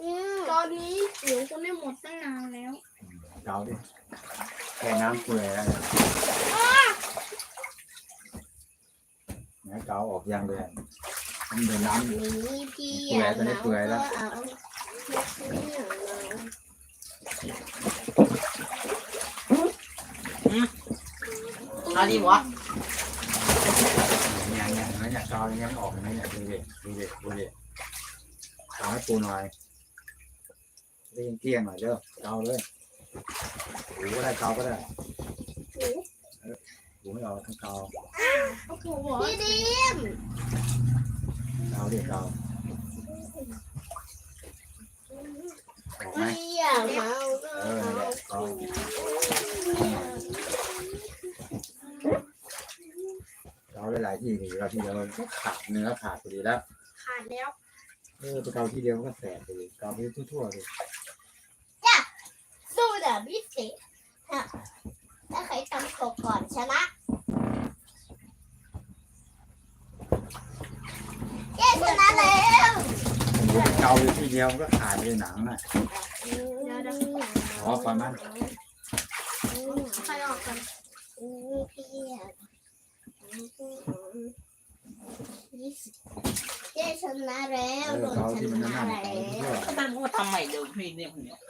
อืมตอนนี้หนูคนได้หมดตั้งนานแล้วเกาดิแค่น้ำเปื่อยแล้วเนี่ยเนี่ยเกาออกยังเลยอะมันเดินน้ำนี่พี่เปื่อยตอนนี้เปื่อยแล้ว ก็เอาพี่อยากเอาเอาดีวะเนี่ย เนี่ยเนี่ยเนี่ยเกาอย่างเงี้ยมันออกอย่างเงี้ยดูดิดูดิดูดิเกาให้ปูหน่อยเรียงเกลี้ยงหน่อยเด้อเกาเลยหูก็ได้เกาก็ได้หูไม่ออกทั้งเกาโอ้โหพี่ดีมเกาดิเกาออกไหมพี่อยากเมาก็เออเอา นั่นแหละเกา เราหลายๆที่ นี่เราที่เดียวมันก็ขาดเนื้อขาดพอดีแล้วขาดแล้วเออไปเกาที่เดียวมันก็แสบไปเลยเกาไปทั่วๆเลยสู้เดี๋ยวพี่เสกฮะถ้าใครทำตกก่อนชนะเย้ชนะแล้วเกาไปที่เดียวมันก็ขาดไปเลยหนังน่ะอ๋อประมาณใครออกกันพี่อยาก เย้ชนะแล้เอวอโดนเกาชที่มันนะนั่นๆแล้เกาวทั่วก็ตั้งว่าทำใหม่เดิมพี่เนี่ยคนเนี้ยๆ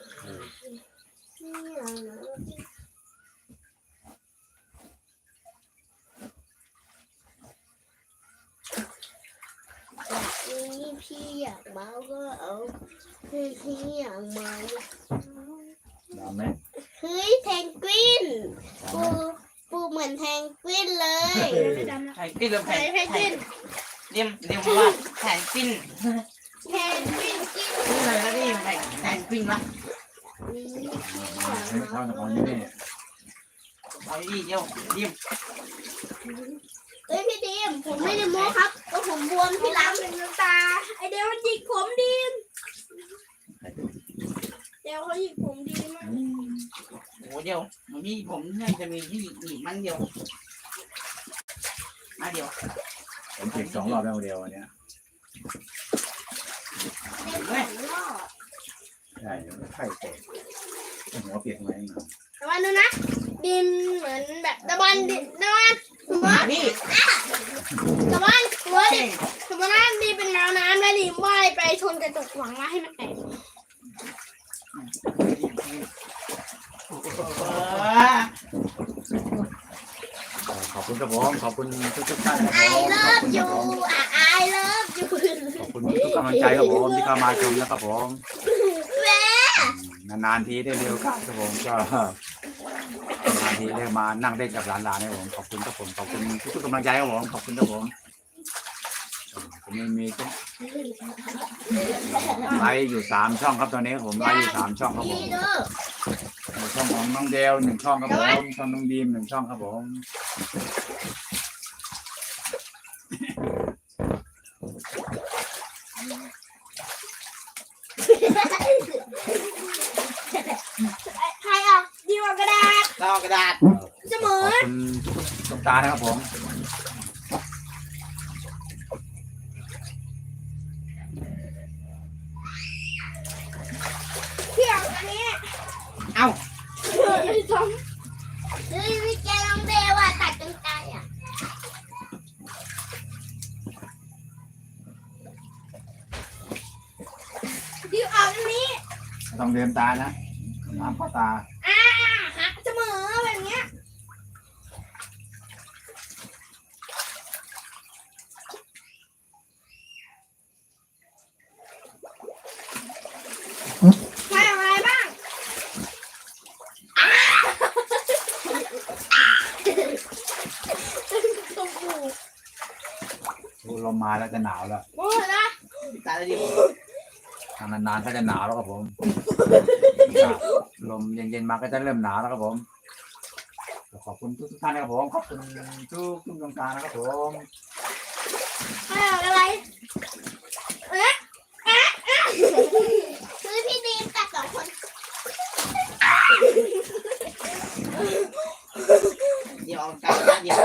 เออนี่พี่อยากเมาก็เอาคือพี่อยากเมาดำไหมเฮ้ยแทงกวินดำปูไหมปูเหมือนแทงกวินเลยไม่ดำนะแผ่นปิ้นเริ่มใครแผ่นให้แผ่ดิ้นน เรียมเรียมว่าแผ่นปิ้นแทงกวินกินนี่อะไรนะนี่แผ่นแผ่นปิ้นวะนี่มาให้เข้าตะกอนนี่นี่เอาดีเดียวเรียมเฮ้ยพี่ดีมผมไม่ได้โม้ครับก็ผมบวมพี่ที่หลัล้างงเป็นน้ำตา ไอเดียวมันหยิกผมดีมเดี๋ยวเขาหยิกผมดีมากโอ้เดียวมันมีผมน่าจะมีที่หนีมันเดียวมาเดียว ผมเก็บสองรอบแล้วเดียววันเนี้ยสองรอบใช่ไข่แตกหัวเปียกไหมต่ว่านึงนะ ดินเหมือนแบบตะวันดินตะวันหัวพี่ตะวันหัวดิเก่งสมมติว่าดินเป็นแมวน้ำแล้วดินว่ายไปชนกระจกหวังว่าให้มันแตก อบคุณครับผมขอบคุณทุกๆท่านนะครับผมขอบคุณครับผมอะอเลิฟยูขอบคุณทุกกำลังใจครับผมที่เข้ามาชมนะครับผมแม่นานๆทีได้เร็วกันครับผมก็นานๆทีได้มานั่งเล่นกับหลานๆนะครับผมขอบคุณครับผมขอบคุณทุกๆกำลังใจครับผมขอบคุณครับผมผมมีมีก็ไลฟ์อยู่สามช่องครับตอนนี้ผมไลฟ์อยู่สามช่องครับผดีมด้อ ช่องของน้องเดลหนึ่งช่องครับผมช่องน้องดีมหนึ่งช่องครับผมใครออกดีกว่ากระดาษเรากระดาษเสมขออบคุณทุกตานะครับผมพี่ออกอันนี้ เอ้า ไอ้ทอมเฮ้ยพี่แกน้องเดวอะตัดกันไกลอะดีออกอันนี้ไม่ต้องเดินตานะน้ำเข้าตา อ่าฮะเสมอแบบเนี้ยใครเอาอะไรบ้าง ชม พูลมมาแล้วจะหนาวแล้วโอ้ยนะตาดีทางนานๆก็จะหนาวแล้วครับผม ลมเย็นๆมาก็จะเริ่มหนาวแล้วครับผม ขอบคุณทุกๆท่านนะครับผมขอบคุณทุกทุกดวงตานะครับผมใครเอาอะไรคือพี่ดีมตัดสองคนเดี๋ยวเอากระดาษเดียว